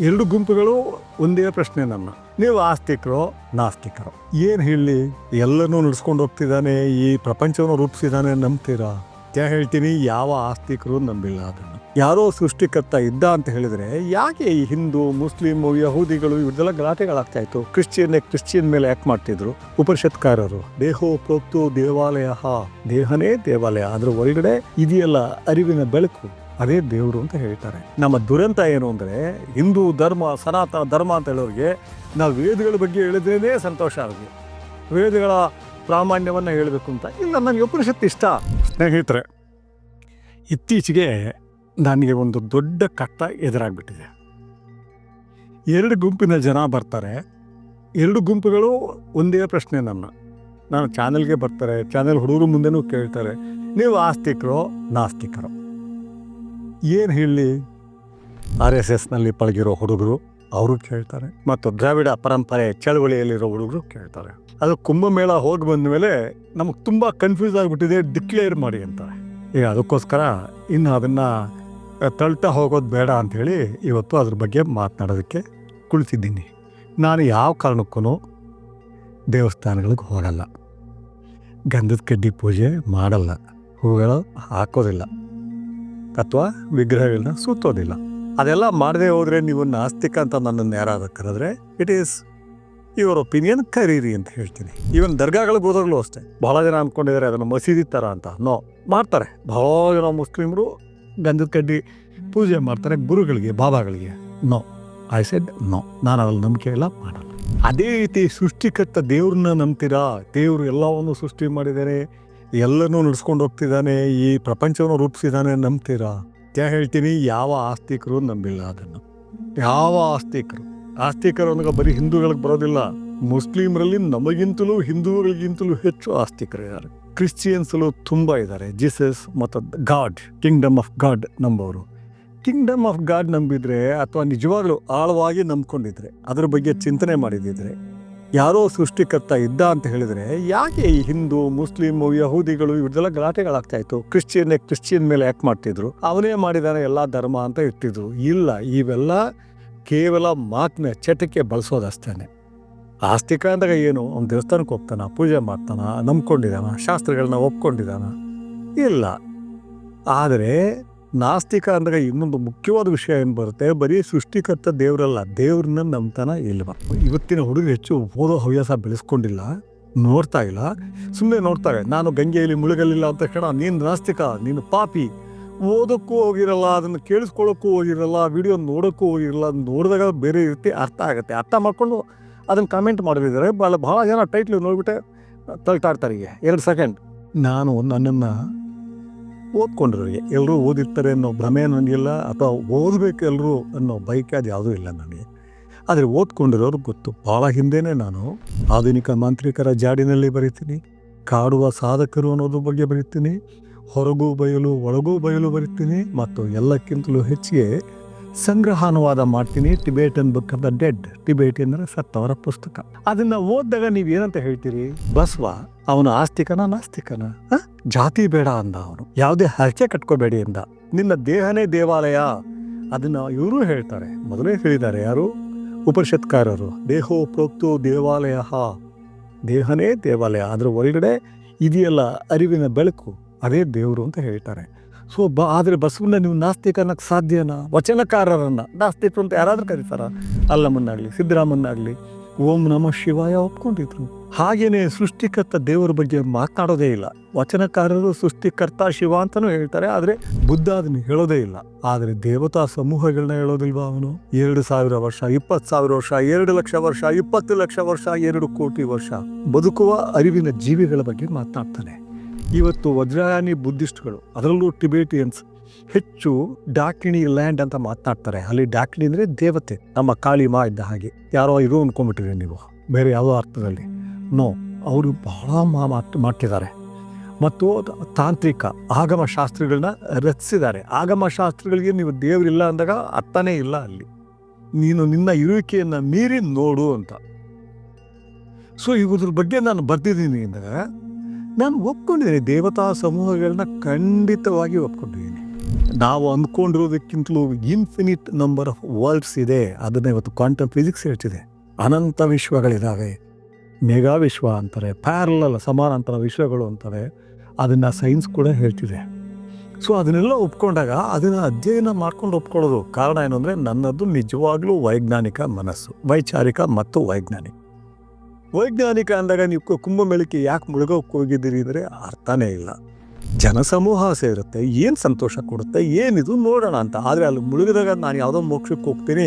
ಎರಡು ಗುಂಪುಗಳು ಒಂದೇ ಪ್ರಶ್ನೆ ನನ್ನ. ನೀವು ಆಸ್ತಿಕರು ನಾಸ್ತಿಕರು? ಏನು ಹೇಳಿ? ಎಲ್ಲನೂ ನಡ್ಸ್ಕೊಂಡು ಹೋಗ್ತಿದ್ದಾನೆ, ಈ ಪ್ರಪಂಚವನ್ನು ರೂಪಿಸಿದಾನೆ ನಂಬ್ತೀರಾ? ಯಾ ಹೇಳ್ತೀನಿ, ಯಾವ ಆಸ್ತಿಕರು ನಂಬಿಲ್ಲ ಅದನ್ನು. ಯಾರೋ ಸೃಷ್ಟಿಕರ್ತ ಇದ್ದ ಅಂತ ಹೇಳಿದ್ರೆ, ಯಾಕೆ ಈ ಹಿಂದೂ ಮುಸ್ಲಿಮ್ ಯಹೂದಿಗಳು ಇವ್ರದೆಲ್ಲ ಗಲಾಟೆಗಳಾಗ್ತಾ ಇತ್ತು? ಕ್ರಿಶ್ಚಿಯನ್ ಕ್ರಿಶ್ಚಿಯನ್ ಮೇಲೆ ಯಾಕೆ ಮಾಡ್ತಿದ್ರು. ಉಪನಿಷತ್ಕಾರರು, ದೇಹೋ ಪ್ರೋಕ್ತು ದೇವಾಲಯ. ದೇಹನೇ ದೇವಾಲಯ. ಅದ್ರ ಒಳಗಡೆ ಇದೆಯಲ್ಲ, ಅರಿವಿನ ಬೆಳಕು. ಅದೇ ದೇವರು ಅಂತ ಹೇಳ್ತಾರೆ. ನಮ್ಮ ದುರಂತ ಏನು ಅಂದರೆ ಹಿಂದೂ ಧರ್ಮ ಸನಾತನ ಧರ್ಮ ಅಂತ ಹೇಳೋರಿಗೆ ನಾವು ವೇದಗಳ ಬಗ್ಗೆ ಹೇಳಿದ್ರೇ ಸಂತೋಷ ಅವ್ರಿಗೆ ವೇದಗಳ ಪ್ರಾಮಾಣ್ಯವನ್ನು ಹೇಳಬೇಕು ಅಂತ. ಇಲ್ಲ ನನಗೆ ಉಪನಿಷತ್ತು ಇಷ್ಟ. ಸ್ನೇಹಿತರೆ ಇತ್ತೀಚೆಗೆ ನನಗೆ ಒಂದು ದೊಡ್ಡ ಕಟ್ಟ ಎದುರಾಗ್ಬಿಟ್ಟಿದೆ. ಎರಡು ಗುಂಪಿನ ಜನ ಬರ್ತಾರೆ. ಎರಡು ಗುಂಪುಗಳು ಒಂದೇ ಪ್ರಶ್ನೆ ನನ್ನ. ನಾನು ಚಾನೆಲ್ಗೆ ಬರ್ತಾರೆ ಚಾನೆಲ್ ಹುಡುಗರು ಮುಂದೆನೂ ಕೇಳ್ತಾರೆ. ನೀವು ಆಸ್ತಿಕರೋ ನಾಸ್ತಿಕರೋ. ಏನು ಹೇಳಿ? ಆರ್ ಎಸ್ ಎಸ್ನಲ್ಲಿ ಪಳಗಿರೋ ಹುಡುಗರು ಅವರು ಕೇಳ್ತಾರೆ. ಮತ್ತು ದ್ರಾವಿಡ ಪರಂಪರೆ ಚಳವಳಿಯಲ್ಲಿರೋ ಹುಡುಗರು ಕೇಳ್ತಾರೆ. ಅದು ಕುಂಭಮೇಳ ಹೋಗಿ ಬಂದ ಮೇಲೆ ನಮಗೆ ತುಂಬ ಕನ್ಫ್ಯೂಸ್ ಆಗಿಬಿಟ್ಟಿದೆ ಡಿಕ್ಲೇರ್ ಮಾಡಿ ಅಂತಾರೆ. ಈಗ ಅದಕ್ಕೋಸ್ಕರ ಇನ್ನು ಅದನ್ನು ತಳ್ತಾ ಹೋಗೋದು ಬೇಡ ಅಂಥೇಳಿ ಇವತ್ತು ಅದ್ರ ಬಗ್ಗೆ ಮಾತನಾಡೋದಕ್ಕೆ ಕುಳಿತಿದ್ದೀನಿ. ನಾನು ಯಾವ ಕಾರಣಕ್ಕೂ ದೇವಸ್ಥಾನಗಳಿಗೆ ಹೋಗಲ್ಲ. ಗಂಧದ ಕಡ್ಡಿ ಪೂಜೆ ಮಾಡಲ್ಲ. ಹೂಗಳು ಹಾಕೋದಿಲ್ಲ. ಅಥವಾ ವಿಗ್ರಹಗಳನ್ನ ಸುತ್ತೋದಿಲ್ಲ. ಅದೆಲ್ಲ ಮಾಡದೆ ಹೋದರೆ ನೀವು ನಾಸ್ತಿಕ ಅಂತ ನನ್ನನ್ನು ಯಾರಾದ ಕರೆದ್ರೆ ಇಟ್ ಈಸ್ ಯುವರ್ ಒಪಿನಿಯನ್ ಕರೀರಿ ಅಂತ ಹೇಳ್ತೀನಿ. ಈವನ್ ದರ್ಗಾಗಳಿಗೆ ಹೋದಾಗಲೂ ಅಷ್ಟೇ. ಬಹಳ ಜನ ಅಂದ್ಕೊಂಡಿದ್ದಾರೆ ಅದನ್ನು ಮಸೀದಿ ಥರ ಅಂತ. ನೋ ಮಾಡ್ತಾರೆ. ಬಹಳ ಜನ ಮುಸ್ಲಿಮರು ಗಂಧದ ಕಡ್ಡಿ ಪೂಜೆ ಮಾಡ್ತಾರೆ ಗುರುಗಳಿಗೆ, ಬಾಬಾಗಳಿಗೆ. ನೋ ಐ ಸೆಡ್ ನೋ ನಾನು ಅದ್ರಲ್ಲಿ ನಂಬಿಕೆ ಎಲ್ಲ ಮಾಡಲ್ಲ. ಅದೇ ರೀತಿ ಸೃಷ್ಟಿಕರ್ತ ದೇವ್ರನ್ನ ನಂಬ್ತೀರಾ? ದೇವರು ಎಲ್ಲವನ್ನು ಸೃಷ್ಟಿ ಮಾಡಿದ್ದಾರೆ. ಎಲ್ಲನೂ ನಡೆಸ್ಕೊಂಡು ಹೋಗ್ತಿದ್ದಾನೆ, ಈ ಪ್ರಪಂಚವನ್ನು ರೂಪಿಸಿದ್ದಾನೆ ನಂಬ್ತೀರಾ? ಯಾ ಹೇಳ್ತೀನಿ, ಯಾವ ಆಸ್ತಿಕರು ನಂಬಿಲ್ಲ ಅದನ್ನು. ಯಾವ ಆಸ್ತಿಕರು? ಆಸ್ತಿಕರು ಅನ್ನೋದು ಬರೀ ಹಿಂದೂಗಳಿಗೆ ಬರೋದಿಲ್ಲ. ಮುಸ್ಲಿಮರಲ್ಲಿ ನಮಗಿಂತಲೂ, ಹಿಂದೂಗಳಿಗಿಂತಲೂ ಹೆಚ್ಚು ಆಸ್ತಿಕರು ಇದ್ದಾರೆ ಕ್ರಿಶ್ಚಿಯನ್ಸಲ್ಲೂ ತುಂಬ ಇದ್ದಾರೆ. ಜೀಸಸ್ ಮತ್ತು ಗಾಡ್, ಕಿಂಗ್ಡಮ್ ಆಫ್ ಗಾಡ್ ನಂಬೋರು ಕಿಂಗ್ಡಮ್ ಆಫ್ ಗಾಡ್ ನಂಬಿದ್ರೆ ಅಥವಾ ನಿಜವಾಗ್ಲೂ ಆಳವಾಗಿ ನಂಬ್ಕೊಂಡಿದ್ರೆ, ಅದ್ರ ಬಗ್ಗೆ ಚಿಂತನೆ ಮಾಡಿದಿದ್ರೆ ಯಾರೋ ಸೃಷ್ಟಿಕರ್ತ ಇದ್ದ ಅಂತ ಹೇಳಿದ್ರೆ ಯಾಕೆ ಈ ಹಿಂದೂ, ಮುಸ್ಲಿಂ, ಯಹೂದಿಗಳು ಇವ್ರದೆಲ್ಲ ಗಲಾಟೆಗಳಾಗ್ತಾ ಇತ್ತು? ಕ್ರಿಶ್ಚಿಯನ್ ಕ್ರಿಶ್ಚಿಯನ್ ಮೇಲೆ ಯಾಕೆ ಮಾಡ್ತಿದ್ರು? ಅವನೇ ಮಾಡಿದಾನೆ ಎಲ್ಲ ಧರ್ಮ ಅಂತ ಇಟ್ಟಿದ್ರು ಇಲ್ಲ, ಇವೆಲ್ಲ ಕೇವಲ ಮಾತಿನ, ಚಟಕ್ಕೆ ಬಳಸೋದಷ್ಟೇ ಆಸ್ತಿಕ ಅಂದಾಗ ಏನು? ಅವ್ನು ದೇವಸ್ಥಾನಕ್ಕೆ ಹೋಗ್ತಾನ, ಪೂಜೆ ಮಾಡ್ತಾನ, ನಂಬ್ಕೊಂಡಿದ್ದಾನ, ಶಾಸ್ತ್ರಗಳನ್ನ ಒಪ್ಕೊಂಡಿದ್ದಾನ? ಇಲ್ಲ. ಆದರೆ ನಾಸ್ತಿಕ ಅಂದಾಗ ಇನ್ನೊಂದು ಮುಖ್ಯವಾದ ವಿಷಯ ಏನು ಬರುತ್ತೆ? ಬರೀ ಸೃಷ್ಟಿಕರ್ತ ದೇವರಲ್ಲ, ದೇವ್ರನ್ನ ನಂಬ್ತಾನ ಇಲ್ವ? ಇವತ್ತಿನ ಹುಡುಗರು ಹೆಚ್ಚು ಓದೋ ಹವ್ಯಾಸ ಬೆಳೆಸ್ಕೊಂಡಿಲ್ಲ, ನೋಡ್ತಾ ಇಲ್ಲ. ಸುಮ್ಮನೆ ನೋಡ್ತಾರೆ ನಾನು ಗಂಗೆಯಲ್ಲಿ ಮುಳುಗಲಿಲ್ಲ ಅಂತ ತಕ್ಷಣ ನೀನು ನಾಸ್ತಿಕ, ನೀನು ಪಾಪಿ. ಓದೋಕ್ಕೂ ಹೋಗಿರಲ್ಲ, ಅದನ್ನು ಕೇಳಿಸ್ಕೊಳ್ಳೋಕ್ಕೂ ಹೋಗಿರಲ್ಲ, ವಿಡಿಯೋ ನೋಡೋಕ್ಕೂ ಹೋಗಿರಲ್ಲ ನೋಡಿದಾಗ ಬೇರೆ ರೀತಿ ಅರ್ಥ ಆಗುತ್ತೆ. ಅರ್ಥ ಮಾಡಿಕೊಂಡು ಅದನ್ನು ಕಮೆಂಟ್ ಮಾಡಿದ್ದಾರೆ ಭಾಳ ಭಾಳ ಜನ ಟೈಟ್ಲು ನೋಡಿಬಿಟ್ಟೆ, ತಳ್ತಾ ಇರ್ತಾರೆ ಈಗ. ಎರಡು ಸೆಕೆಂಡ್ ನಾನು ನನ್ನನ್ನು ಓದ್ಕೊಂಡಿರೋರಿಗೆ ಎಲ್ಲರೂ ಓದಿರ್ತಾರೆ ಅನ್ನೋ ಭ್ರಮೆ ನನಗಿಲ್ಲ. ಅಥವಾ ಓದಬೇಕು ಎಲ್ಲರೂ ಅನ್ನೋ ಬೈಕ್ ಅದು ಯಾವುದೂ ಇಲ್ಲ ನನಗೆ. ಆದರೆ ಓದ್ಕೊಂಡಿರೋರು ಗೊತ್ತು. ಭಾಳ ಹಿಂದೆನೇ ನಾನು ಆಧುನಿಕ ಮಾಂತ್ರಿಕರ ಜಾಡಿನಲ್ಲಿ ಬರಿತೀನಿ. ಕಾಡುವ ಸಾಧಕರು ಅನ್ನೋದ್ರ ಬಗ್ಗೆ ಬರಿತೀನಿ. ಹೊರಗೂ ಬಯಲು, ಒಳಗೂ ಬಯಲು ಬರಿತೀನಿ. ಮತ್ತು ಎಲ್ಲಕ್ಕಿಂತಲೂ ಹೆಚ್ಚಿಗೆ ಸಂಗ್ರಹ ಅನುವಾದ ಮಾಡ್ತೀನಿ Tibetan book of the dead Tibet ಅಂದ್ರೆ ಸತ್ತವರ ಪುಸ್ತಕ. ಅದನ್ನ ಓದಿದಾಗ ನೀವು ಏನಂತ ಹೇಳ್ತೀರಿ? ಬಸವ, ಅವನು ಆಸ್ತಿಕನ ನಾಸ್ತಿಕನ? ಜಾತಿ ಬೇಡ ಅಂದ ಅವನು. ಯಾವುದೇ ಹರಕೆ ಕಟ್ಕೋಬೇಡಿ ಅಂದ. ನಿನ್ನ ದೇಹನೇ ದೇವಾಲಯ. ಅದನ್ನ ಇವರು ಹೇಳ್ತಾರೆ. ಮೊದಲೇ ಹೇಳಿದ್ದಾರೆ ಯಾರು? ಉಪನಿಷತ್ಕಾರರು. ದೇಹೋ ಪ್ರೋಕ್ತು ದೇವಾಲಯ. ದೇಹನೇ ದೇವಾಲಯ. ಅದ್ರ ಒಳಗಡೆ ಇದೆಯಲ್ಲ, ಅರಿವಿನ ಬೆಳಕು. ಅದೇ ದೇವರು ಅಂತ ಹೇಳ್ತಾರೆ. ಸೊ ಬ ಆದರೆ ಬಸವನ್ನ ನೀವು ನಾಸ್ತಿಕ ಅನ್ನಕ್ಕೆ ಸಾಧ್ಯನಾ? ವಚನಕಾರರನ್ನ. ನಾಸ್ತಿಕ ಅಂತ ಯಾರಾದರೂ ಕರೀತಾರ? ಅಲ್ಲಮ್ಮನ್ನಾಗಲಿ ಸಿದ್ದರಾಮನ್ನಾಗಲಿ ಓಂ ನಮ ಶಿವಾಯ ಒಪ್ಕೊಂಡಿದ್ರು. ಹಾಗೇನೆ ಸೃಷ್ಟಿಕರ್ತ ದೇವರ ಬಗ್ಗೆ ಮಾತನಾಡೋದೇ ಇಲ್ಲ. ವಚನಕಾರರು ಸೃಷ್ಟಿಕರ್ತ ಶಿವ ಅಂತಲೂ ಹೇಳ್ತಾರೆ, ಆದರೆ ಬುದ್ಧ ಅದನ್ನು ಹೇಳೋದೇ ಇಲ್ಲ. ಆದರೆ ದೇವತಾ ಸಮೂಹಗಳನ್ನ ಹೇಳೋದಿಲ್ವಾ ಅವನು? ಎರಡು ಸಾವಿರ ವರ್ಷ, ಇಪ್ಪತ್ತು ಸಾವಿರ ವರ್ಷ, ಎರಡು ಲಕ್ಷ ವರ್ಷ, ಇಪ್ಪತ್ತು ಲಕ್ಷ ವರ್ಷ, ಎರಡು ಕೋಟಿ ವರ್ಷ. ಬದುಕುವ ಅರಿವಿನ ಜೀವಿಗಳ ಬಗ್ಗೆ ಮಾತನಾಡ್ತಾನೆ. ಇವತ್ತು ವಜ್ರಾಯಾನಿ ಬುದ್ಧಿಸ್ಟ್ಗಳು, ಅದರಲ್ಲೂ ಟಿಬೇಟಿಯನ್ಸ್ ಹೆಚ್ಚು ಡಾಕಿಣಿ ಲ್ಯಾಂಡ್ ಅಂತ ಮಾತನಾಡ್ತಾರೆ. ಅಲ್ಲಿ ಡಾಕಿಣಿ ಅಂದರೆ ದೇವತೆ, ನಮ್ಮ ಕಾಳಿ ಮಾ ಇದ್ದ ಹಾಗೆ. ಯಾರೋ ಇರೋ ಅನ್ಕೊಂಡ್ಬಿಟ್ಟಿರಿ ನೀವು. ಬೇರೆ ಯಾವುದೋ ಅರ್ಥದಲ್ಲಿ. ನೋ, ಅವರು ಬಹಳ ಮಾಡ್ತಿದ್ದಾರೆ. ಮತ್ತು ತಾಂತ್ರಿಕ ಆಗಮ ಶಾಸ್ತ್ರಗಳನ್ನ ರಚಿಸಿದ್ದಾರೆ. ಆಗಮ ಶಾಸ್ತ್ರಗಳಿಗೆ ನೀವು ದೇವರಿಲ್ಲ ಅಂದಾಗ ಅರ್ಥನೇ ಇಲ್ಲ ಅಲ್ಲಿ. ನೀನು ನಿನ್ನ ಇರುವಿಕೆಯನ್ನು ಮೀರಿ ನೋಡು ಅಂತ. ಸೊ, ಇವ್ರ ಬಗ್ಗೆ ನಾನು ಬರ್ತಿದ್ದೀನಿ ಅಂದಾಗ ನಾನು ಒಪ್ಕೊಂಡಿದ್ದೀನಿ, ದೇವತಾ ಸಮೂಹಗಳನ್ನ ಖಂಡಿತವಾಗಿ ಒಪ್ಕೊಂಡಿದ್ದೀನಿ. ನಾವು ಅಂದ್ಕೊಂಡಿರೋದಕ್ಕಿಂತಲೂ ಇನ್ಫಿನಿಟ್ ನಂಬರ್ ಆಫ್ ವರ್ಲ್ಡ್ಸ್ ಇದೆ. ಅದನ್ನ ಇವತ್ತು ಕ್ವಾಂಟಮ್ ಫಿಸಿಕ್ಸ್ ಹೇಳ್ತಿದೆ. ಅನಂತ ವಿಶ್ವಗಳಿದ್ದಾವೆ ಮೆಗಾ ವಿಶ್ವ ಅಂತಾರೆ ಪ್ಯಾರಲಲ್ ಸಮಾನಾಂತರ ವಿಶ್ವಗಳು ಅಂತಾರೆ. ಅದನ್ನು ಸೈನ್ಸ್ ಕೂಡ ಹೇಳ್ತಿದೆ. ಸೊ ಅದನ್ನೆಲ್ಲ ಒಪ್ಕೊಂಡಾಗ ಅದನ್ನು ಅಧ್ಯಯನ ಮಾಡ್ಕೊಂಡು ಒಪ್ಕೊಳ್ಳೋದು ಕಾರಣ ಏನು ಅಂದರೆ ನನ್ನದು ನಿಜವಾಗ್ಲೂ ವೈಜ್ಞಾನಿಕ ಮನಸ್ಸು, ವೈಚಾರಿಕ ಮತ್ತು ವೈಜ್ಞಾನಿಕ. ವೈಜ್ಞಾನಿಕ ಅಂದಾಗ ನೀವು ಕುಂಭ ಕುಂಭಮೇಳಕ್ಕೆ ಯಾಕೆ ಮುಳುಗೋಕ್ಕೆ ಹೋಗಿದ್ದೀರಿ ಅಂದರೆ ಅರ್ಥನೇ ಇಲ್ಲ. ಜನಸಮೂಹ ಸೇರುತ್ತೆ, ಏನು ಸಂತೋಷ ಕೊಡುತ್ತೆ, ಏನಿದು ನೋಡೋಣ ಅಂತ. ಆದರೆ ಅಲ್ಲಿ ಮುಳುಗಿದಾಗ ನಾನು ಯಾವುದೋ ಮೋಕ್ಷಕ್ಕೆ ಹೋಗ್ತೀನಿ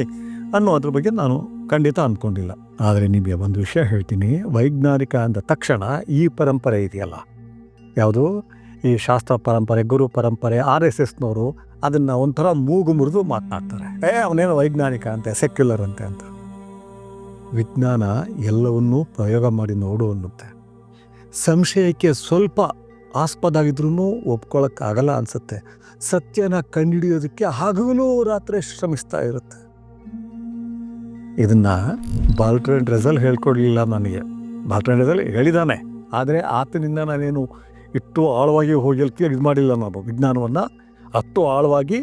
ಅನ್ನೋ ಅದ್ರ ಬಗ್ಗೆ ನಾನು ಖಂಡಿತ ಅಂದ್ಕೊಂಡಿಲ್ಲ ಆದರೆ ನಿಮಗೆ ಒಂದು ವಿಷಯ ಹೇಳ್ತೀನಿ, ವೈಜ್ಞಾನಿಕ ಅಂದ ತಕ್ಷಣ ಈ ಪರಂಪರೆ ಇದೆಯಲ್ಲ? ಯಾವುದು? ಈ ಶಾಸ್ತ್ರ ಪರಂಪರೆ, ಗುರು ಪರಂಪರೆ, ಆರ್ ಎಸ್ ಎಸ್ನವರು ಅದನ್ನು ಒಂಥರ ಮೂಗು ಮುರಿದು ಮಾತನಾಡ್ತಾರೆ. ಏ, ಅವನೇನು ವೈಜ್ಞಾನಿಕ ಅಂತೆ ಸೆಕ್ಯುಲರ್ ಅಂತೆ ಅಂತ. ವಿಜ್ಞಾನ ಎಲ್ಲವನ್ನೂ ಪ್ರಯೋಗ ಮಾಡಿ ನೋಡು ಅನ್ನುತ್ತೆ. ಸಂಶಯಕ್ಕೆ ಸ್ವಲ್ಪ ಆಸ್ಪದ ಆಗಿದ್ರೂ ಒಪ್ಕೊಳ್ಳೋಕ್ಕಾಗಲ್ಲ ಅನಿಸುತ್ತೆ. ಸತ್ಯನ ಕಂಡುಹಿಡಿಯೋದಕ್ಕೆ ಹಾಗೂ ರಾತ್ರಿ ಶ್ರಮಿಸ್ತಾ ಇರುತ್ತೆ. ಇದನ್ನು ಬಾಲ್ಟ್ರೆಂಡ್ ರೆಸಲ್ ಹೇಳ್ಕೊಡ್ಲಿಲ್ಲ ನನಗೆ. ಬಾಲ್ಟ್ರೆಂಡ್ ರೆಸಲ್ ಹೇಳಿದ್ದಾನೆ ಆದರೆ ಆತನಿಂದ ನಾನೇನು ಇಷ್ಟು ಆಳವಾಗಿ ಹೋಗಿ ಇದು ಮಾಡಿಲ್ಲ ನಾವು ವಿಜ್ಞಾನವನ್ನು. ಅಷ್ಟು ಆಳವಾಗಿ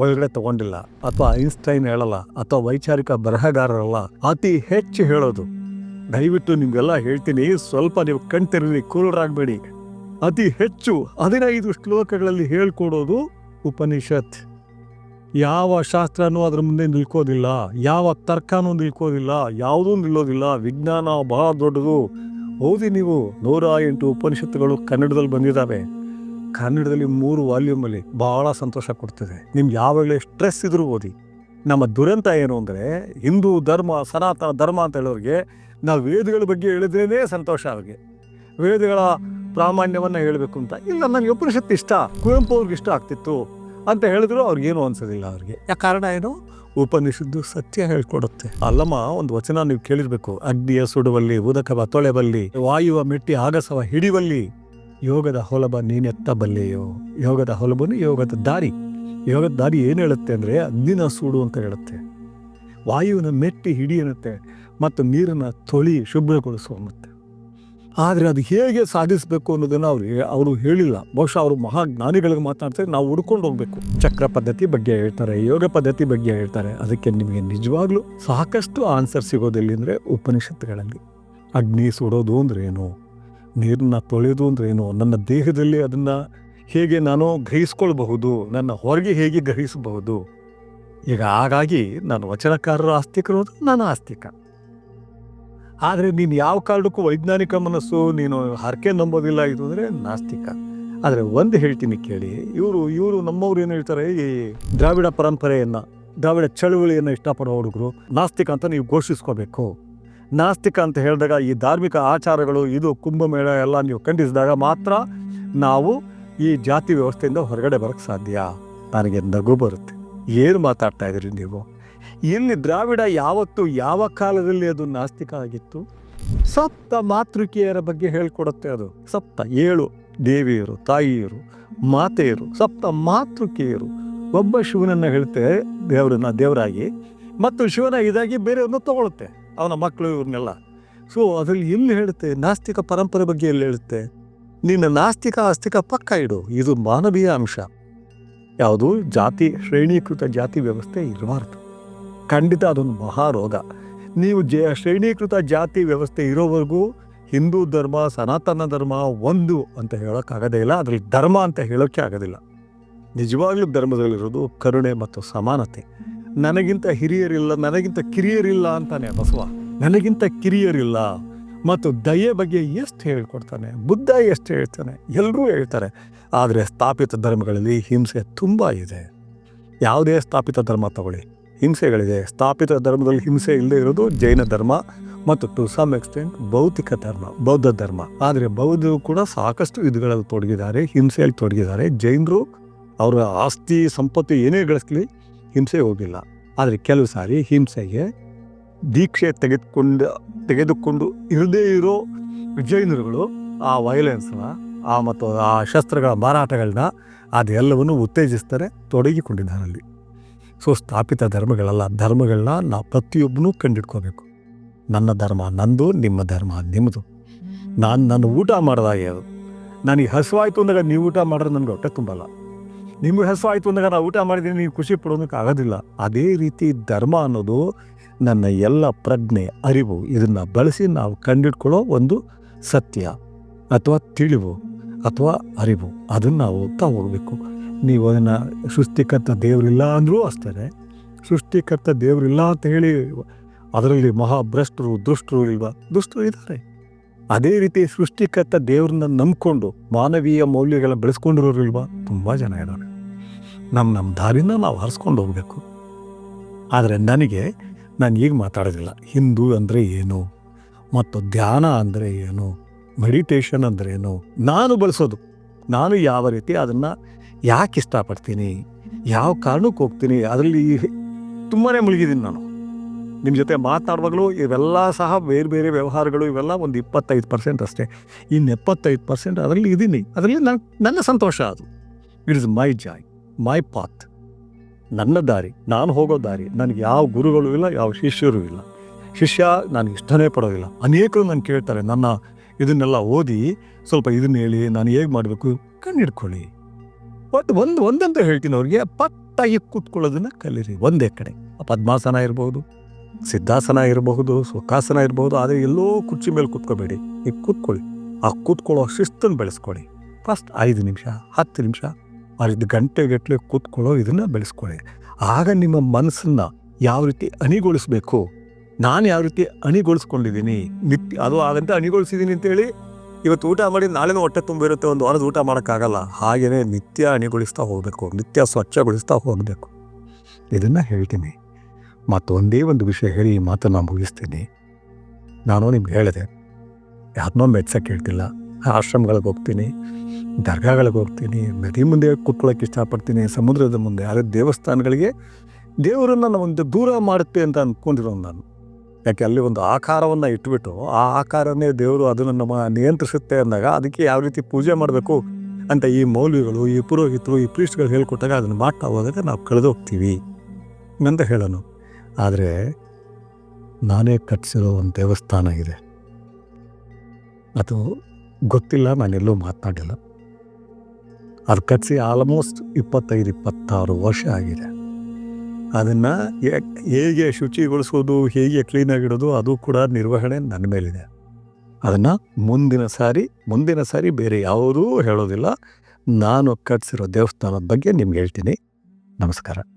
ಒಳಗಡೆ ತಗೊಂಡಿಲ್ಲ ಅಥವಾ ಐನ್ಸ್ಟೈನ್ ಹೇಳಲ್ಲ ಅಥವಾ ವೈಚಾರಿಕ ಬರಹಗಾರರಲ್ಲ, ಅತಿ ಹೆಚ್ಚು ಹೇಳೋದು. ದಯವಿಟ್ಟು ನಿಮಗೆಲ್ಲ ಹೇಳ್ತೀನಿ, ಸ್ವಲ್ಪ ನೀವು ಕಣ್ತಿರಲಿ, ಕುರುಡರಾಗಬೇಡಿ. ಅತಿ ಹೆಚ್ಚು ಹದಿನೈದು ಶ್ಲೋಕಗಳಲ್ಲಿ ಹೇಳ್ಕೊಡೋದು ಉಪನಿಷತ್. ಯಾವ ಶಾಸ್ತ್ರನೂ ಅದ್ರ ಮುಂದೆ ನಿಲ್ಕೋದಿಲ್ಲ, ಯಾವ ತರ್ಕನೂ ನಿಲ್ಕೋದಿಲ್ಲ, ಯಾವುದೂ ನಿಲ್ಲೋದಿಲ್ಲ, ವಿಜ್ಞಾನ ಬಹಳ ದೊಡ್ಡದು. ಓದಿ ನೀವು ನೂರ ಎಂಟು ಉಪನಿಷತ್ತುಗಳು ಕನ್ನಡದಲ್ಲಿ ಬಂದಿದ್ದಾವೆ. ಕನ್ನಡದಲ್ಲಿ ಮೂರು ವಾಲ್ಯೂಮಲ್ಲಿ ಬಹಳ ಸಂತೋಷ ಕೊಡ್ತದೆ. ನಿಮ್ಗೆ ಯಾವಾಗಲೇ ಸ್ಟ್ರೆಸ್ ಇದ್ರೂ ಓದಿ. ನಮ್ಮ ದುರಂತ ಏನು ಅಂದರೆ, ಹಿಂದೂ ಧರ್ಮ, ಸನಾತನ ಧರ್ಮ ಅಂತ ಹೇಳೋರಿಗೆ ನಾವು ವೇದಗಳ ಬಗ್ಗೆ ಹೇಳಿದ್ರೇ ಸಂತೋಷ ಅವ್ರಿಗೆ. ವೇದಗಳ ಪ್ರಾಮಾಣ್ಯವನ್ನು ಹೇಳಬೇಕು ಅಂತ. ಇಲ್ಲ, ನನಗೆ ಉಪನಿಷತ್ತು ಇಷ್ಟ. ಕುವೆಂಪು ಅವ್ರಿಗೆ ಇಷ್ಟ ಆಗ್ತಿತ್ತು ಅಂತ ಹೇಳಿದ್ರು ಅವ್ರಿಗೇನು ಅನ್ಸೋದಿಲ್ಲ ಅವ್ರಿಗೆ. ಯಾಕೆ ಕಾರಣ ಏನು? ಉಪನಿಷದ್ದು ಸತ್ಯ ಹೇಳ್ಕೊಡುತ್ತೆ. ಅಲ್ಲಮ್ಮ, ಒಂದು ವಚನ ನೀವು ಕೇಳಿರ್ಬೇಕು. ಅಗ್ನಿಯ ಸುಡುವಲ್ಲಿ, ಉದಕವ ತೊಳೆಬಲ್ಲಿ ವಾಯುವ ಮೆಟ್ಟಿ ಆಗಸವ ಹಿಡಿವಲ್ಲಿ. ಯೋಗದ ಹೊಲಬ ನೀನೆತ್ತಬಲ್ಲೆಯೋ ಯೋಗದ ಹೊಲಬನು ಯೋಗದ ದಾರಿ. ಯೋಗದ ದಾರಿ ಏನು ಹೇಳುತ್ತೆ ಅಂದರೆ ಅಗ್ನಿನ ಸೂಡು ಅಂತ ಹೇಳುತ್ತೆ. ವಾಯುವಿನ ಮೆಟ್ಟಿ ಹಿಡಿ ಅನ್ನುತ್ತೆ ಮತ್ತು ನೀರನ್ನು ತೊಳಿ ಶುಭ್ರಗೊಳಿಸು ಅನ್ನುತ್ತೆ ಆದರೆ ಅದು ಹೇಗೆ ಸಾಧಿಸಬೇಕು ಅನ್ನೋದನ್ನು ಅವರು ಅವರು ಹೇಳಿಲ್ಲ. ಬಹುಶಃ ಅವರು ಮಹಾಜ್ಞಾನಿಗಳಿಗೆ ಮಾತನಾಡ್ತಾರೆ ನಾವು ಹುಡ್ಕೊಂಡು ಹೋಗಬೇಕು. ಚಕ್ರ ಪದ್ಧತಿ ಬಗ್ಗೆ ಹೇಳ್ತಾರೆ, ಯೋಗ ಪದ್ಧತಿ ಬಗ್ಗೆ ಹೇಳ್ತಾರೆ. ಅದಕ್ಕೆ ನಿಮಗೆ ನಿಜವಾಗ್ಲೂ ಸಾಕಷ್ಟು ಆನ್ಸರ್ ಸಿಗೋದಿಲ್ಲ ಅಂದರೆ ಉಪನಿಷತ್ತುಗಳಲ್ಲಿ. ಅಗ್ನಿ ಸುಡೋದು ಅಂದ್ರೆ ಏನು? ನೀರನ್ನ ತೊಳೆಯೋದು ಅಂದ್ರೆ ಏನು? ನನ್ನ ದೇಹದಲ್ಲಿ ಅದನ್ನು ಹೇಗೆ ನಾನು ಗ್ರಹಿಸ್ಕೊಳ್ಬಹುದು? ನನ್ನ ಹೊರಗೆ ಹೇಗೆ ಗ್ರಹಿಸಬಹುದು? ಈಗ ಹಾಗಾಗಿ ನಾನು ವಚನಕಾರರು ಆಸ್ತಿಕರು ನಾನು ಆಸ್ತಿಕ. ಆದರೆ ನೀನು ಯಾವ ಕಾರಣಕ್ಕೂ ವೈಜ್ಞಾನಿಕ ಮನಸ್ಸು, ನೀನು ಹರಕೆ ನಂಬೋದಿಲ್ಲ, ಇದು ಅಂದರೆ ನಾಸ್ತಿಕ ಆದರೆ ಒಂದು ಹೇಳ್ತೀನಿ ಕೇಳಿ, ಇವರು ಇವರು ನಮ್ಮವ್ರು ಏನು ಹೇಳ್ತಾರೆ? ಈ ದ್ರಾವಿಡ ಪರಂಪರೆಯನ್ನು, ದ್ರಾವಿಡ ಚಳುವಳಿಯನ್ನು ಇಷ್ಟಪಡೋ ಹುಡುಗರು ನಾಸ್ತಿಕ ಅಂತ ನೀವು ಘೋಷಿಸ್ಕೋಬೇಕು. ನಾಸ್ತಿಕ ಅಂತ ಹೇಳಿದಾಗ ಈ ಧಾರ್ಮಿಕ ಆಚಾರಗಳು, ಇದು ಕುಂಭಮೇಳ ಎಲ್ಲ ನೀವು ಖಂಡಿಸಿದಾಗ ಮಾತ್ರ ನಾವು ಈ ಜಾತಿ ವ್ಯವಸ್ಥೆಯಿಂದ ಹೊರಗಡೆ ಬರೋಕ್ಕೆ ಸಾಧ್ಯ. ನನಗೆ ನಗು ಬರುತ್ತೆ. ಏನು ಮಾತಾಡ್ತಾ ಇದ್ದೀರಿ ನೀವು? ಇಲ್ಲಿ ದ್ರಾವಿಡ ಯಾವತ್ತು ಯಾವ ಕಾಲದಲ್ಲಿ ಅದು ನಾಸ್ತಿಕ ಆಗಿತ್ತು? ಸಪ್ತ ಮಾತೃಕೆಯರ ಬಗ್ಗೆ ಹೇಳ್ಕೊಡುತ್ತೆ ಅದು. ಸಪ್ತ ಏಳು ದೇವಿಯರು, ತಾಯಿಯರು, ಮಾತೆಯರು, ಸಪ್ತ ಮಾತೃಕೆಯರು. ಒಬ್ಬ ಶಿವನನ್ನು ಹೇಳುತ್ತೆ ದೇವರನ್ನ ದೇವರಾಗಿ, ಮತ್ತು ಶಿವನ ಇದಾಗಿ ಬೇರೆಯವ್ರನ್ನ ತಗೊಳುತ್ತೆ. ಅವನ ಮಕ್ಕಳು ಇವ್ರನ್ನೆಲ್ಲ. ಸೊ ಅದರಲ್ಲಿ ಎಲ್ಲಿ ಹೇಳುತ್ತೆ? ನಾಸ್ತಿಕ ಪರಂಪರೆ ಬಗ್ಗೆ ಎಲ್ಲಿ ಹೇಳುತ್ತೆ? ನಿನ್ನ ನಾಸ್ತಿಕ, ಆಸ್ತಿಕ ಪಕ್ಕ ಇಡು. ಇದು ಮಾನವೀಯ ಅಂಶ. ಯಾವುದು? ಜಾತಿ, ಶ್ರೇಣೀಕೃತ ಜಾತಿ ವ್ಯವಸ್ಥೆ ಇರಬಾರ್ದು. ಖಂಡಿತ ಅದೊಂದು ಮಹಾರೋಗ. ನೀವು ಜ, ಶ್ರೇಣೀಕೃತ ಜಾತಿ ವ್ಯವಸ್ಥೆ ಇರೋವರೆಗೂ ಹಿಂದೂ ಧರ್ಮ, ಸನಾತನ ಧರ್ಮ ಒಂದು ಅಂತ ಹೇಳೋಕ್ಕಾಗೋದೇ ಇಲ್ಲ. ಅದರಲ್ಲಿ ಧರ್ಮ ಅಂತ ಹೇಳೋಕ್ಕೆ ಆಗೋದಿಲ್ಲ. ನಿಜವಾಗ್ಲೂ ಧರ್ಮದಲ್ಲಿರೋದು ಕರುಣೆ ಮತ್ತು ಸಮಾನತೆ. ನನಗಿಂತ ಹಿರಿಯರಿಲ್ಲ, ನನಗಿಂತ ಕಿರಿಯರಿಲ್ಲ ಅಂತಾನೆ ಬಸವ. ನನಗಿಂತ ಕಿರಿಯರಿಲ್ಲ. ಮತ್ತು ದಯೆ ಬಗ್ಗೆ ಎಷ್ಟು ಹೇಳಿಕೊಡ್ತಾನೆ, ಬುದ್ಧ ಎಷ್ಟು ಹೇಳ್ತಾನೆ ಎಲ್ಲರೂ ಹೇಳ್ತಾರೆ. ಆದರೆ ಸ್ಥಾಪಿತ ಧರ್ಮಗಳಲ್ಲಿ ಹಿಂಸೆ ತುಂಬ ಇದೆ. ಯಾವುದೇ ಸ್ಥಾಪಿತ ಧರ್ಮ ತಗೊಳ್ಳಿ. ಹಿಂಸೆಗಳಿದೆ. ಸ್ಥಾಪಿತ ಧರ್ಮದಲ್ಲಿ ಹಿಂಸೆ ಇಲ್ಲದೆ ಇರೋದು ಜೈನ ಧರ್ಮ ಮತ್ತು ಟು ಸಮ್ ಎಕ್ಸ್ಟೆಂಟ್ ಭೌತಿಕ ಧರ್ಮ, ಬೌದ್ಧ ಧರ್ಮ. ಆದರೆ ಬೌದ್ಧರು ಕೂಡ ಸಾಕಷ್ಟು ವಿಧಗಳಲ್ಲಿ ತೊಡಗಿದ್ದಾರೆ, ಹಿಂಸೆಯಲ್ಲಿ ತೊಡಗಿದ್ದಾರೆ. ಜೈನರು ಅವರ ಆಸ್ತಿ, ಸಂಪತ್ತು ಏನೇ ಗಳಿಸ್ಲಿ ಹಿಂಸೆ ಹೋಗಿಲ್ಲ. ಆದರೆ ಕೆಲವು ಸಾರಿ ಹಿಂಸೆಗೆ ದೀಕ್ಷೆ ತೆಗೆದುಕೊಂಡು ತೆಗೆದುಕೊಂಡು ಇರದೇ ಇರೋ ವಿಜಯನರುಗಳು ಆ ವೈಲೆನ್ಸ್ನ ಆ ಮತ್ತು ಆ ಶಸ್ತ್ರಗಳ ಮಾರಾಟಗಳನ್ನ ಅದೆಲ್ಲವನ್ನು ಉತ್ತೇಜಿಸ್ತಾರೆ ತೊಡಗಿಕೊಂಡಿದ್ದಾರೆ ಅಲ್ಲಿ ಸೊ ಸ್ಥಾಪಿತ ಧರ್ಮಗಳಲ್ಲ ಧರ್ಮಗಳನ್ನ ನಾವು ಪ್ರತಿಯೊಬ್ಬನೂ ಕಂಡಿಡ್ಕೋಬೇಕು ನನ್ನ ಧರ್ಮ ನಂದು, ನಿಮ್ಮ ಧರ್ಮ ನಿಮ್ಮದು ನಾನು ನನ್ನ ಊಟ ಮಾಡಿದಾಗ ನನಗೆ ಹಸುವಾಯಿತು ಅಂದಾಗ ನೀವು ಊಟ ಮಾಡಿದ್ರೆ ನನಗೆ ಹೊಟ್ಟೆ ತುಂಬಲ್ಲ. ನಿಮ್ಗೆ ಹೆಸರು ಅಂದಾಗ ನಾವು ಊಟ ಮಾಡಿದ್ರೆ ನೀವು ಖುಷಿ ಪಡೋದಕ್ಕೆ ಆಗೋದಿಲ್ಲ. ಅದೇ ರೀತಿ ಧರ್ಮ ಅನ್ನೋದು ನನ್ನ ಎಲ್ಲ ಪ್ರಜ್ಞೆ, ಅರಿವು, ಇದನ್ನು ಬಳಸಿ ನಾವು ಕಂಡಿಡ್ಕೊಳ್ಳೋ ಒಂದು ಸತ್ಯ ಅಥವಾ ತಿಳಿವು ಅಥವಾ ಅರಿವು. ಅದನ್ನು ನಾವು ಓದ್ತಾ ಹೋಗಬೇಕು. ನೀವು ಅದನ್ನು ಸೃಷ್ಟಿಕರ್ತ ದೇವರಿಲ್ಲ ಅಂದರೂ ಅಷ್ಟೇ, ಸೃಷ್ಟಿಕರ್ತ ದೇವರಿಲ್ಲ ಅಂತ ಹೇಳಿ ಅದರಲ್ಲಿ ಮಹಾಭ್ರಷ್ಟರು, ದುಷ್ಟರು ಇಲ್ವ? ದುಷ್ಟರು ಇದ್ದಾರೆ. ಅದೇ ರೀತಿ ಸೃಷ್ಟಿಕರ್ತ ದೇವ್ರನ್ನ ನಂಬ್ಕೊಂಡು ಮಾನವೀಯ ಮೌಲ್ಯಗಳನ್ನ ಬೆಳೆಸ್ಕೊಂಡಿರೋರು ಇಲ್ವಾ? ತುಂಬ ಜನ ಇದ್ದಾರೆ. ನಮ್ಮ ನಮ್ಮ ದಾರಿನ ನಾವು ಹರಿಸ್ಕೊಂಡು ಹೋಗಬೇಕು. ಆದರೆ ನನಗೆ ನಾನು ಈಗ ಮಾತಾಡೋದಿಲ್ಲ. ಹಿಂದೂ ಅಂದರೆ ಏನು? ಮತ್ತು ಧ್ಯಾನ ಅಂದರೆ ಏನು? ಮೆಡಿಟೇಷನ್ ಅಂದರೆ ಏನು? ನಾನು ಬಳಸೋದು. ನಾನು ಯಾವ ರೀತಿ ಅದನ್ನು ಯಾಕೆ ಇಷ್ಟಪಡ್ತೀನಿ? ಯಾವ ಕಾರಣಕ್ಕೆ ಹೋಗ್ತೀನಿ? ಅದರಲ್ಲಿ ತುಂಬಾ ಮುಳುಗಿದ್ದೀನಿ ನಾನು. ನಿಮ್ಮ ಜೊತೆ ಮಾತಾಡುವಾಗಲೂ ಇವೆಲ್ಲ ಸಹ ಬೇರೆ ಬೇರೆ ವ್ಯವಹಾರಗಳು ಇವೆಲ್ಲ ಒಂದು ಇಪ್ಪತ್ತೈದು ಪರ್ಸೆಂಟ್ ಅಷ್ಟೇ. ಇನ್ನು ಎಪ್ಪತ್ತೈದು ಪರ್ಸೆಂಟ್ ಅದರಲ್ಲಿ ಇದ್ದೀನಿ ಅದರಲ್ಲಿ ನನ್ನ ನನ್ನ ಸಂತೋಷ ಅದು. It is my joy. My path ನನ್ನ ದಾರಿ, ನಾನು ಹೋಗೋ ದಾರಿ. ನನಗೆ ಯಾವ ಗುರುಗಳು ಇಲ್ಲ, ಯಾವ ಶಿಷ್ಯರು ಇಲ್ಲ. ಶಿಷ್ಯ ನಾನು ಇಷ್ಟನೇ ಪಡೋದಿಲ್ಲ. ಅನೇಕರು ನಾನು ಕೇಳ್ತಾರೆ, ನನ್ನ ಇದನ್ನೆಲ್ಲ ಓದಿ, ಸ್ವಲ್ಪ ಇದನ್ನ ಹೇಳಿ, ನಾನು ಹೇಗೆ ಮಾಡಬೇಕು? ಕಣ್ಣಿಡ್ಕೊಳ್ಳಿ. ಬಟ್ ಒಂದು, ಒಂದಂತ ಹೇಳ್ತೀನಿ ಅವ್ರಿಗೆ ಪಟ್ಟಾಗಿ ಕೂತ್ಕೊಳ್ಳೋದನ್ನ ಕಲೀರಿ. ಒಂದೇ ಕಡೆ. ಪದ್ಮಾಸನ ಇರಬಹುದು ಸಿದ್ಧಾಸನ ಇರಬಹುದು ಸುಖಾಸನ ಇರಬಹುದು ಆದರೆ ಎಲ್ಲೋ ಕುರ್ಚಿ ಮೇಲೆ ಕೂತ್ಕೋಬೇಡಿ. ಈಗ ಕೂತ್ಕೊಳ್ಳಿ. ಆ ಕೂತ್ಕೊಳ್ಳೋ ಶಿಸ್ತನ್ನು ಬೆಳೆಸ್ಕೊಳ್ಳಿ. ಫಸ್ಟ್ ಐದು ನಿಮಿಷ, ಹತ್ತು ನಿಮಿಷ ಐದು ಗಂಟೆಗಟ್ಟಲೆ ಕೂತ್ಕೊಳ್ಳೋ ಇದನ್ನು ಬೆಳೆಸ್ಕೊಳ್ಳಿ. ಆಗ ನಿಮ್ಮ ಮನಸ್ಸನ್ನು ಯಾವ ರೀತಿ ಅಣಿಗೊಳಿಸ್ಬೇಕು ನಾನು ಯಾವ ರೀತಿ ಅಣಿಗೊಳಿಸ್ಕೊಂಡಿದ್ದೀನಿ ನಿತ್ಯ ಅದು ಆಗಂತ ಅಣಿಗೊಳಿಸಿದ್ದೀನಿ ಅಂತೇಳಿ ಇವತ್ತು ಊಟ ಮಾಡಿ ನಾಳೆನೂ ಹೊಟ್ಟೆ ತುಂಬಿರುತ್ತೆ, ಒಂದು ವಾರದ ಊಟ ಮಾಡೋಕ್ಕಾಗಲ್ಲ. ಹಾಗೆಯೇ ನಿತ್ಯ ಅಣಿಗೊಳಿಸ್ತಾ ಹೋಗಬೇಕು, ನಿತ್ಯ ಸ್ವಚ್ಛಗೊಳಿಸ್ತಾ ಹೋಗಬೇಕು. ಇದನ್ನು ಹೇಳ್ತೀನಿ. ಮತ್ತೊಂದೇ ಒಂದೇ ಒಂದು ವಿಷಯ ಹೇಳಿ ಈ ಮಾತನ್ನು ಮುಗಿಸ್ತೀನಿ. ನಾನು ನಿಮ್ಗೆ ಹೇಳಿದೆ ಯಾರನ್ನೋ ಮೆಚ್ಚಕ್ಕೆ ಹೇಳ್ತಿಲ್ಲ. ಆಶ್ರಮಗಳಿಗೆ ಹೋಗ್ತೀನಿ, ದರ್ಗಾಗಳಿಗೆ ಹೋಗ್ತೀನಿ, ನದಿ ಮುಂದೆ ಕುತ್ಕೊಳ್ಳೋಕೆ ಇಷ್ಟಪಡ್ತೀನಿ, ಸಮುದ್ರದ ಮುಂದೆ. ಆದರೆ ದೇವಸ್ಥಾನಗಳಿಗೆ ದೇವರನ್ನು ಒಂದು ದೂರ ಮಾಡುತ್ತೆ ಅಂತ ಅಂದ್ಕೊಂಡಿರೋನು ನಾನು. ಯಾಕೆ, ಅಲ್ಲಿ ಒಂದು ಆಕಾರವನ್ನು ಇಟ್ಬಿಟ್ಟು, ಆ ಆಕಾರನೇ ದೇವರು ಅದನ್ನು ನಮ್ಮ ನಿಯಂತ್ರಿಸುತ್ತೆ ಅಂದಾಗ ಅದಕ್ಕೆ ಯಾವ ರೀತಿ ಪೂಜೆ ಮಾಡಬೇಕು ಅಂತ ಈ ಮೌಲ್ಯಗಳು, ಈ ಪುರೋಹಿತರು, ಈ ಪ್ರೀಸ್ಟ್ಗಳು ಹೇಳ್ಕೊಟ್ಟಾಗ ಅದನ್ನು ಮಾಡ್ತಾ ಹೋದಾಗ ನಾವು ಕಳೆದು ಹೋಗ್ತೀವಿ ಅಂತ ಹೇಳೋನು. ಆದರೆ ನಾನೇ ಕಟ್ಟಿಸಿರೋ ಒಂದು ದೇವಸ್ಥಾನ ಇದೆ. ಅದು ಗೊತ್ತಿಲ್ಲ, ನಾನೆಲ್ಲೂ ಮಾತನಾಡಿಲ್ಲ ಅದು ಕಟ್ಸಿ ಆಲ್ಮೋಸ್ಟ್ ಇಪ್ಪತ್ತೈದು, ಇಪ್ಪತ್ತಾರು ವರ್ಷ ಆಗಿದೆ. ಅದನ್ನು ಹೇಗೆ ಶುಚಿಗೊಳಿಸೋದು, ಹೇಗೆ ಕ್ಲೀನಾಗಿಡೋದು ಅದು ಕೂಡ ನಿರ್ವಹಣೆ ನನ್ನ ಮೇಲಿದೆ. ಅದನ್ನು ಮುಂದಿನ ಸಾರಿ ಮುಂದಿನ ಸಾರಿ ಬೇರೆ ಯಾವುದೂ ಹೇಳೋದಿಲ್ಲ. ನಾನು ಕಟ್ಸಿರೋ ದೇವಸ್ಥಾನದ ಬಗ್ಗೆ ನಿಮ್ಗೆ ಹೇಳ್ತೀನಿ. ನಮಸ್ಕಾರ.